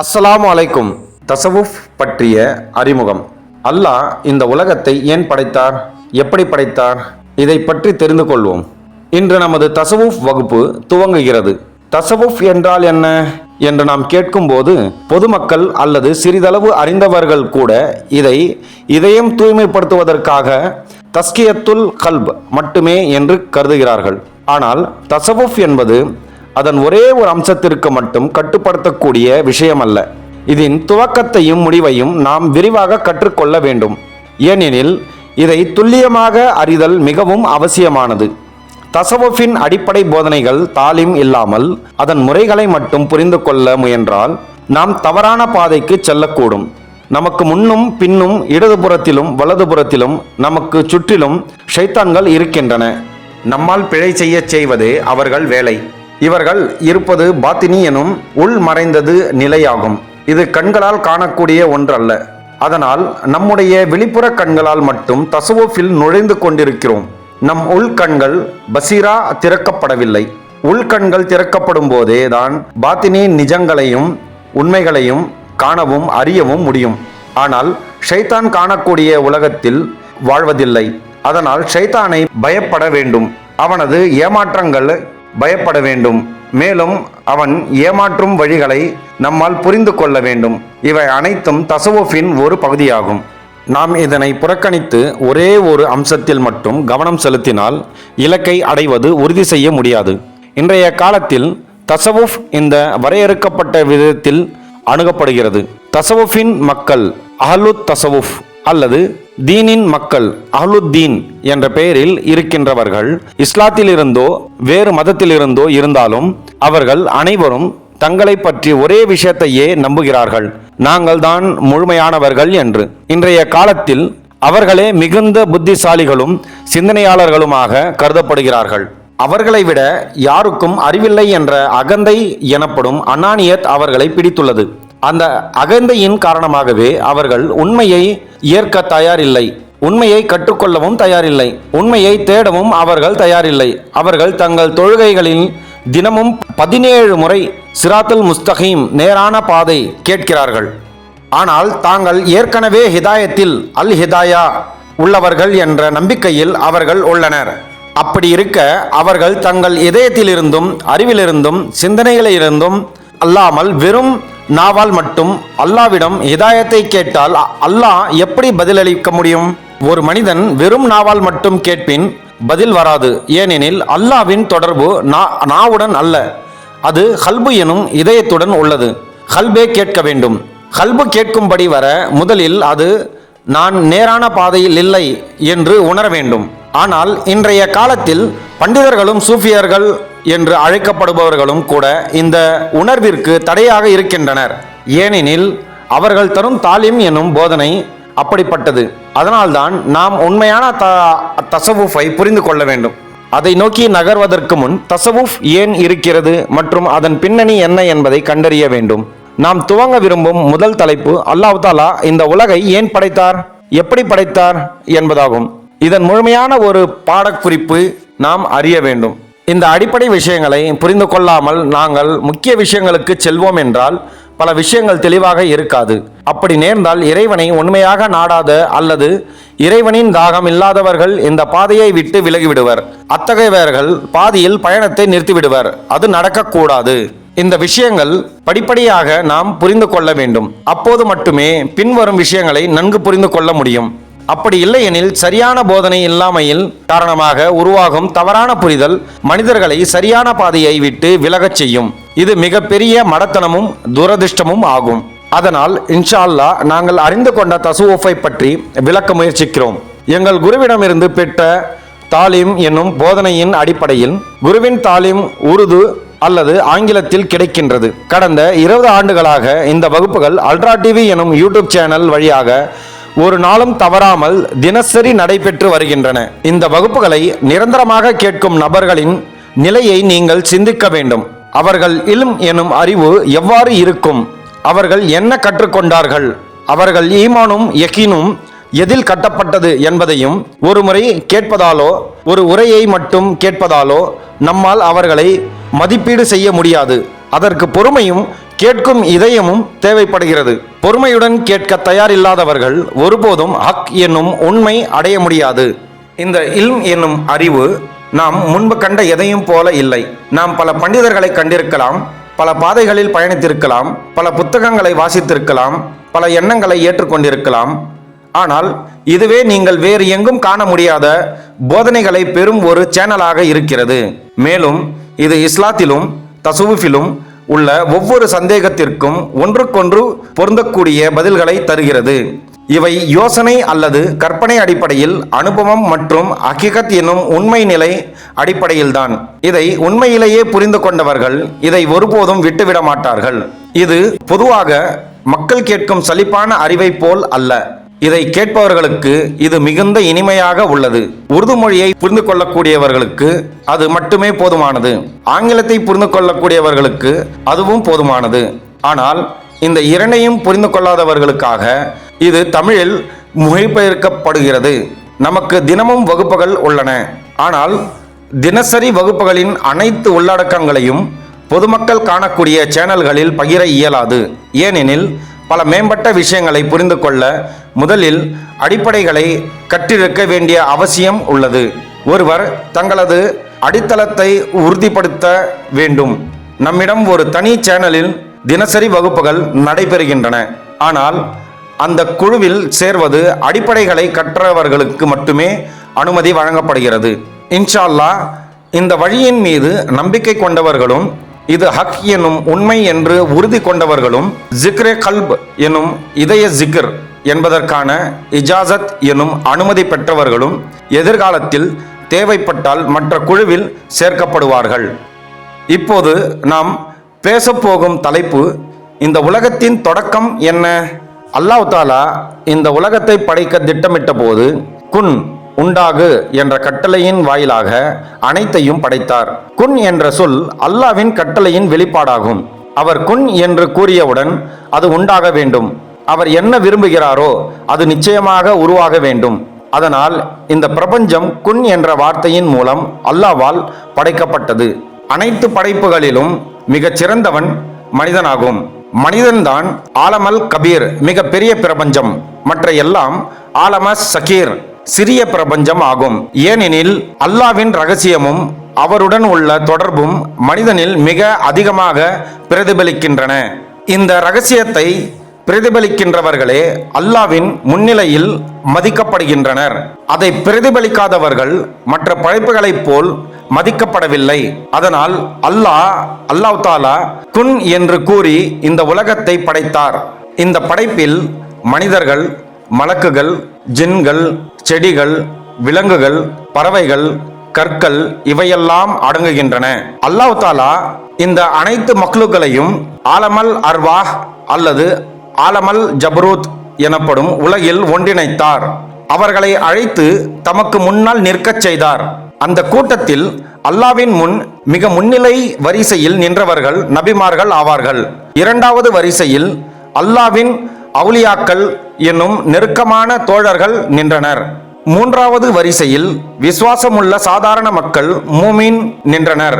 அஸ்ஸலாம் அலைக்கும். தசவுஃப் பற்றிய அறிமுகம். அல்லாஹ் இந்த உலகத்தை ஏன் படைத்தார்? எப்படி படைத்தார்? இதை பற்றி தெரிந்து கொள்வோம். இன்று நமது தசவுஃப் வகுப்பு துவங்குகிறது. தசவுஃப் என்றால் என்ன? என்று நாம் கேட்கும்போது பொதுமக்கள் அல்லது சிறிதளவு அறிந்தவர்கள் கூட இதை இதயம் தூய்மைப்படுத்துவதற்காக தஸ்கியத்துல் கல்ப் மட்டுமே என்று கருதுகிறார்கள். ஆனால் தசவுஃப் என்பது அதன் ஒரே ஒரு அம்சத்திற்கு மட்டும் கட்டுப்படுத்தக்கூடிய விஷயம் அல்ல இதன் துவக்கத்தையும் முடிவையும் நாம் விரிவாக கற்றுக்கொள்ள வேண்டும். ஏனெனில் இதை துல்லியமாக அறிதல் மிகவும் அவசியமானது. தசவுஃபின் அடிப்படை போதனைகள் தாலிம் இல்லாமல் அதன் முறைகளை மட்டும் புரிந்து கொள்ள முயன்றால் நாம் தவறான பாதைக்கு செல்லக்கூடும். நமக்கு முன்னும் பின்னும் இடதுபுறத்திலும் வலதுபுறத்திலும் நமக்கு சுற்றிலும் ஷைத்தான்கள் இருக்கின்றன. நம்மால் பிழை செய்யச் செய்வதே அவர்கள் வேலை. இவர்கள் இருப்பது பாத்தினி எனும் உள் மறைந்தது நிலையாகும். இது கண்களால் காணக்கூடிய ஒன்றல்ல. அதனால் நம்முடைய வெளிப்புற கண்களால் மட்டும் தசுவோஃபில் நுழைந்து கொண்டிருக்கிறோம். நம் உள்கண்கள் பசீரா திறக்கப்படவில்லை. உள்கண்கள் திறக்கப்படும் போதே தான் பாத்தினி நிஜங்களையும் உண்மைகளையும் காணவும் அறியவும் முடியும். ஆனால் ஷைத்தான் காணக்கூடிய உலகத்தில் வாழ்வதில்லை. அதனால் ஷைத்தானை பயப்பட வேண்டும். அவனது ஏமாற்றங்கள் பயப்பட வேண்டும். மேலும் அவன் ஏமாற்றும் வழிகளை நம்மால் புரிந்து கொள்ள வேண்டும். இவை அனைத்தும் தசவுஃபின் ஒரு பகுதியாகும். நாம் இதனை புறக்கணித்து ஒரே ஒரு அம்சத்தில் மட்டும் கவனம் செலுத்தினால் இலக்கை அடைவது உறுதி செய்ய முடியாது. இன்றைய காலத்தில் தசவுஃப் இந்த வரையறுக்கப்பட்ட விதத்தில் அணுகப்படுகிறது. தசவுஃபின் மக்கள் அஹலுத் தசவுஃப். அல்லது தீனின் மக்கள் அஹ்லுத்தீன் என்ற பெயரில் இருக்கின்றவர்கள் இஸ்லாத்திலிருந்தோ வேறு மதத்திலிருந்தோ இருந்தாலும் அவர்கள் அனைவரும் தங்களை பற்றி ஒரே விஷயத்தையே நம்புகிறார்கள். நாங்கள் தான் முழுமையானவர்கள் என்று. இன்றைய காலத்தில் அவர்களே மிகுந்த புத்திசாலிகளும் சிந்தனையாளர்களுமாக கருதப்படுகிறார்கள். அவர்களை விட யாருக்கும் அறிவில்லை என்ற அகந்தை எனப்படும் அனானியத் அவர்களை பிடித்துள்ளது. அந்த அகந்தையின் காரணமாகவே அவர்கள் உண்மையை ஏற்க தயாரில்லை. உண்மையை கற்றுக்கொள்ளவும் தயாரில்லை. உண்மையை தேடவும் அவர்கள் தயாரில்லை. அவர்கள் தங்கள் தொழுகைகளில் தினமும் பதினேழு முறை சிராத்துல் முஸ்தகீம் நேரான பாதை கேட்கிறார்கள். ஆனால் தாங்கள் ஏற்கனவே ஹிதாயத்தில் அல் ஹிதாயா உள்ளவர்கள் என்ற நம்பிக்கையில் அவர்கள் உள்ளனர். அப்படி இருக்க அவர்கள் தங்கள் இதயத்திலிருந்தும் அறிவிலிருந்தும் சிந்தனைகளிலிருந்தும் அல்லாமல் வெறும் நாவால் மட்டும் அல்லாவிடம் ஹிதாயத்தை கேட்டால் அல்லாஹ் எப்படி பதிலளிக்க முடியும்? ஒரு மனிதன் வெறும் நாவால் மட்டும் கேட்பின் பதில் வராது. ஏனெனில் அல்லாவின் தொடர்பு நா நாவுடன் அல்ல. அது ஹல்பு எனும் இதயத்துடன் உள்ளது. ஹல்பே கேட்க வேண்டும். ஹல்பு கேட்கும்படி வர முதலில் அது நான் நேரான பாதையில் இல்லை என்று உணர வேண்டும். ஆனால் இன்றைய காலத்தில் பண்டிதர்களும் சூஃபியர்கள் என்று அழைக்கப்படுபவர்களும் கூட இந்த உணர்விற்கு தடையாக இருக்கின்றனர். ஏனெனில் அவர்கள் தரும் தாலிம் எனும் போதனை அப்படிப்பட்டது. அதனால்தான் நாம் உண்மையான த தசவுஃபை புரிந்து கொள்ள வேண்டும். அதை நோக்கி நகர்வதற்கு முன் தசவுஃப் ஏன் இருக்கிறது மற்றும் அதன் பின்னணி என்ன என்பதை கண்டறிய வேண்டும். நாம் துவங்க விரும்பும் முதல் தலைப்பு அல்லாஹ் தாலா இந்த உலகை ஏன் படைத்தார்? எப்படி படைத்தார்? என்பதாகும். இதன் முழுமையான ஒரு பாடக்குறிப்பு நாம் அறிய வேண்டும். இந்த அடிப்படை விஷயங்களை புரிந்து கொள்ளாமல் நாங்கள் முக்கிய விஷயங்களுக்கு செல்வோம் என்றால் பல விஷயங்கள் தெளிவாக இருக்காது. அப்படி நேர்ந்தால் இறைவனை உண்மையாக நாடாத அல்லது இறைவனின் தாகம் இல்லாதவர்கள் இந்த பாதையை விட்டு விலகிவிடுவர். அத்தகையவர்கள் பாதியில் பயணத்தை நிறுத்திவிடுவர். அது நடக்கக்கூடாது. இந்த விஷயங்கள் படிப்படியாக நாம் புரிந்து கொள்ள வேண்டும். அப்போது மட்டுமே பின்வரும் விஷயங்களை நன்கு புரிந்து கொள்ள முடியும். அப்படி இல்லையெனில் சரியான போதனை இல்லாமையில் காரணமாக உருவாகும் தவறான புரிதல் மனிதர்களை சரியான பாதையை விட்டு விலகச் செய்யும். இது மிகப்பெரிய மடத்தனமும் துரதிர்ஷ்டமும் ஆகும். அதனால் இன்ஷா அல்லாஹ் நாங்கள் அறிந்து கொண்ட தசுவோஃபை பற்றி விளக்க முயற்சிக்கிறோம். எங்கள் குருவிடமிருந்து பெற்ற தாலிம் என்னும் போதனையின் அடிப்படையில் குருவின் தாலிம் உருது அல்லது ஆங்கிலத்தில் கிடைக்கின்றது. கடந்த இருபது ஆண்டுகளாக இந்த வகுப்புகள் அல்ட்ரா டிவி எனும் யூடியூப் சேனல் வழியாக ஒரு நாளும் தவறாமல் தினசரி நடைபெற்று வருகின்றன. இந்த வகுப்புகளை நிரந்தரமாக கேட்கும் நபர்களின் நிலையை நீங்கள் சிந்திக்க வேண்டும். அவர்கள் இல்ம் எனும் அறிவு எவ்வாறு இருக்கும்? அவர்கள் என்ன கற்றுக்கொண்டார்கள்? அவர்கள் ஈமானும் யகீனும் எதில் கட்டப்பட்டது என்பதையும் ஒரு முறை கேட்பதாலோ ஒரு உரையை மட்டும் கேட்பதாலோ நம்மால் அவர்களை மதிப்பீடு செய்ய முடியாது. அதற்கு பொறுமையும் கேட்கும் இதயமும் தேவைப்படுகிறது. பொறுமையுடன் கேட்க தயாரில்லாதவர்கள் ஒருபோதும் ஹக் என்னும் உண்மை அடைய முடியாது. இந்த இல்ம் என்னும் அறிவு நாம் முன்பு கண்ட எதையும் போல இல்லை. நாம் பல பண்டிதர்களை கண்டிருக்கலாம் பல பாதைகளில் பயணித்திருக்கலாம் பல புத்தகங்களை வாசித்திருக்கலாம் பல எண்ணங்களை ஏற்றுக்கொண்டிருக்கலாம். ஆனால் இதுவே நீங்கள் வேறு எங்கும் காண முடியாத போதனைகளை பெறும் ஒரு சேனலாக இருக்கிறது. மேலும் இது இஸ்லாத்திலும் தசுவுஃபிலும் உள்ள ஒவ்வொரு சந்தேகத்திற்கும் ஒன்றுக்கொன்று பொருந்தக்கூடிய பதில்களை தருகிறது. இவை யோசனை அல்லது கற்பனை அடிப்படையில் அனுபவம் மற்றும் அகிகத் என்னும் உண்மை நிலை அடிப்படையில்தான். இதை உண்மையிலேயே புரிந்து கொண்டவர்கள் இதை ஒருபோதும் விட்டுவிட மாட்டார்கள் இது பொதுவாக மக்கள் கேட்கும் சலிப்பான அறிவை போல் அல்ல. இதை கேட்பவர்களுக்கு இது மிகுந்த இனிமையாக உள்ளது. உருது மொழியை புரிந்து கொள்ளக்கூடியவர்களுக்கு அது மட்டுமே போதுமானது. ஆங்கிலத்தை புரிந்து கொள்ளக்கூடியவர்களுக்கு அதுவும் போதுமானது. ஆனால் இந்த இரண்டையும் புரிந்து கொள்ளாதவர்களுக்காக இது தமிழில் மொழிபெயர்க்கப்படுகிறது. நமக்கு தினமும் வகுப்புகள் உள்ளன. ஆனால் தினசரி வகுப்புகளின் அனைத்து உள்ளடக்கங்களையும் பொதுமக்கள் காணக்கூடிய சேனல்களில் பகிர இயலாது. ஏனெனில் பல மேம்பட்ட விஷயங்களை புரிந்து கொள்ள முதலில் அடிப்படைகளை கற்றிருக்க வேண்டிய அவசியம் உள்ளது. ஒருவர் தங்களது அடித்தளத்தை உறுதிப்படுத்த வேண்டும். நம்மிடம் ஒரு தனி சேனலில் தினசரி வகுப்புகள் நடைபெறுகின்றன. ஆனால் அந்த குழுவில் சேர்வது அடிப்படைகளை கற்றவர்களுக்கு மட்டுமே அனுமதி வழங்கப்படுகிறது. இன்ஷால்லா இந்த வழியின் மீது நம்பிக்கை கொண்டவர்களும் இது ஹக் எனும் உண்மை என்று உறுதி கொண்டவர்களும் ஜிக்ரே கல்ப் எனும் இதய ஜிக்ர் என்பதற்கான இஜாசத் எனும் அனுமதி பெற்றவர்களும் எதிர்காலத்தில் தேவைப்பட்டால் மற்ற குழுவில் சேர்க்கப்படுவார்கள். இப்போது நாம் பேசப்போகும் தலைப்பு இந்த உலகத்தின் தொடக்கம் என்ன? அல்லாஹ் தாலா இந்த உலகத்தை படைக்க திட்டமிட்ட போது குன் உண்டாகு என்ற கட்டளையின் வாயிலாக அனைத்தையும் படைத்தார். குன் என்ற சொல் அல்லாவின் கட்டளையின் வெளிப்பாடாகும். அவர் குன் என்று கூறியவுடன் அது உண்டாக வேண்டும். அவர் என்ன விரும்புகிறாரோ அது நிச்சயமாக உருவாக வேண்டும். அதனால் இந்த பிரபஞ்சம் குன் என்ற வார்த்தையின் மூலம் அல்லாவால் படைக்கப்பட்டது. அனைத்து படைப்புகளிலும் மிகச் சிறந்தவன் மனிதனாகும். மனிதன்தான் ஆலமல் கபீர் மிக பெரிய பிரபஞ்சம். மற்ற எல்லாம் ஆலமஸ் சகீர். சிறிய பிரபஞ்சம் ஆகும். ஏனெனில் அல்லாவின் ரகசியமும் அவருடன் உள்ள தொடர்பும் மனிதனில் மிக அதிகமாக பிரதிபலிக்கின்றன. இந்த ரகசியத்தை பிரதிபலிக்கின்றவர்களே அல்லாவின் முன்னிலையில் மதிக்கப்படுகின்றனர். அதை பிரதிபலிக்காதவர்கள் மற்ற படைப்புகளைப் போல் மதிக்கப்படவில்லை. அதனால் அல்லாஹ் அல்லாஹ் தாலா குன் என்று கூறி இந்த உலகத்தை படைத்தார். இந்த படைப்பில் மனிதர்கள் மலக்குகள் ஜின்கள் செடிகள் விலங்குகள் பறவைகள் கற்கள் இவையெல்லாம் அடங்குகின்றன. அல்லாஹ் தாலா இந்த அனைத்து மக்ளுக்களையும் ஆலமல் அர்வாஹ் அல்லது ஆலமல் ஜப்ரூத் எனப்படும் உலகில் ஒன்றிணைத்தார். அவர்களை அழைத்து தமக்கு முன்னால் நிற்கச் செய்தார். அந்த கூட்டத்தில் அல்லாவின் முன் மிக முன்னிலை வரிசையில் நின்றவர்கள் நபிமார்கள் ஆவார்கள். இரண்டாவது வரிசையில் அல்லாவின் அவுலியாக்கள் என்னும் நெருக்கமான தோழர்கள் நின்றனர். மூன்றாவது வரிசையில் விசுவாசமுள்ள சாதாரண மக்கள் மூமீன் நின்றனர்.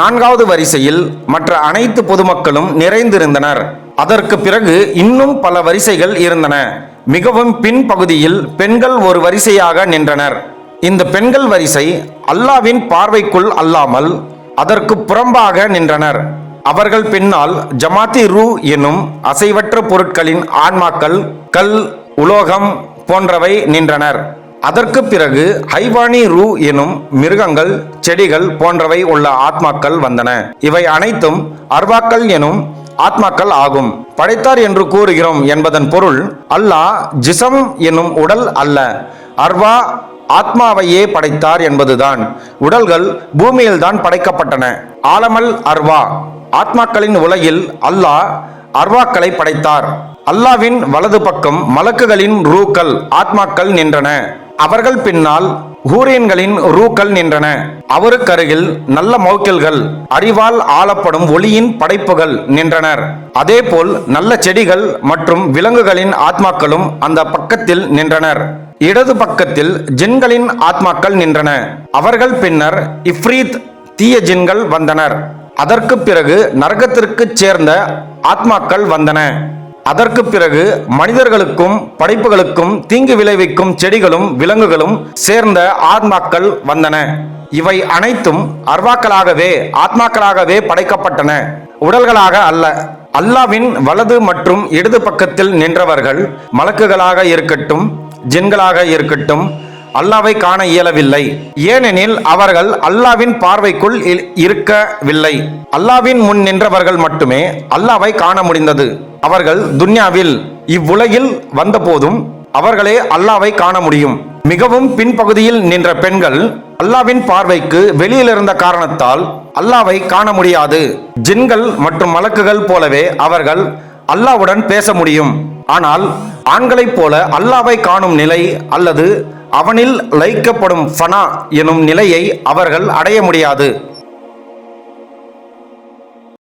நான்காவது வரிசையில் மற்ற அனைத்து பொதுமக்களும் நிறைந்திருந்தனர். அதற்கு பிறகு இன்னும் பல வரிசைகள் இருந்தன. மிகவும் பின்பகுதியில் பெண்கள் ஒரு வரிசையாக நின்றனர். இந்த பெண்கள் வரிசை அல்லாவின் பார்வைக்குள் அல்லாமல் அதற்கு புறம்பாக நின்றனர். அவர்கள் பின்னால் ஜமாத்தி ரூ எனும் அசைவற்ற பொருட்களின் ஆன்மாக்கள் கல் உலோகம் போன்றவை நின்றனர். அதற்கு பிறகு ஹைவானி ரூ எனும் மிருகங்கள் செடிகள் போன்றவை உள்ள ஆத்மாக்கள் வந்தன. இவை அனைத்தும் அர்வாக்கள் எனும் ஆத்மாக்கள் ஆகும். படைத்தார் என்று கூறுகிறோம் என்பதன் பொருள் அல்லாஹ் ஜிசம் எனும் உடல் அல்ல. அர்வா ஆத்மாவையே படைத்தார் என்பதுதான். உடல்கள் பூமியில்தான் படைக்கப்பட்டன. ஆலமல் அர்வா. ஆத்மாக்களின் உலகில் அல்லாஹ் அர்வாக்களை படைத்தார். அல்லாவின் வலது பக்கம் மலக்குகளின் ரூக்கள் ஆத்மாக்கள் நின்றன. அவர்கள் பின்னால் ஹூரியன்களின் ரூக்கள் நின்றன. அவருக்கருகில் நல்ல மௌக்கில்கள் அறிவால் ஆளப்படும் ஒளியின் படைப்புகள் நின்றனர். அதேபோல் நல்ல செடிகள் மற்றும் விலங்குகளின் ஆத்மாக்களும் அந்த பக்கத்தில் நின்றனர். இடது பக்கத்தில் ஜின்களின் ஆத்மாக்கள் நின்றன. அவர்கள் பின்னர் இஃப்ரீத் தீய ஜின்கள் வந்தனர். அதற்கு பிறகு நரகத்திற்கு சேர்ந்த ஆத்மாக்கள் வந்தன. அதற்கு பிறகு மனிதர்களுக்கும் படைப்புகளுக்கும் தீங்கு விளைவிக்கும் செடிகளும் விலங்குகளும் சேர்ந்த ஆத்மாக்கள் வந்தன. இவை அனைத்தும் அர்வாக்களாகவே ஆத்மாக்களாகவே படைக்கப்பட்டன. உடல்களாக அல்ல. அல்லாவின் வலது மற்றும் இடது பக்கத்தில் நின்றவர்கள் மலக்குகளாக இருக்கட்டும் ஜின்களாக இருக்கட்டும் அல்லாவை காண இயலவில்லை. ஏனெனில் அவர்கள் அல்லாவின் பார்வைக்குள் இருக்கவில்லை. அல்லாவின் முன் நின்றவர்கள் மட்டுமே அல்லாவை காண முடிந்தது. அவர்கள் துன்யாவில் இவ்வுலகில் வந்தபோதும் அவர்களே அல்லாவை காண முடியும். மிகவும் பின்பகுதியில் நின்ற பெண்கள் அல்லாவின் பார்வைக்கு வெளியில் இருந்த காரணத்தால் அல்லாவை காண முடியாது. ஜின்கள் மற்றும் மலக்குகள் போலவே அவர்கள் அல்லாவுடன் பேச முடியும். ஆனால் ஆண்களைப் போல அல்லாவை காணும் நிலை அல்லது அவனில் லயிக்கப்படும் ஃபனா எனும் நிலையை அவர்கள் அடைய முடியாது.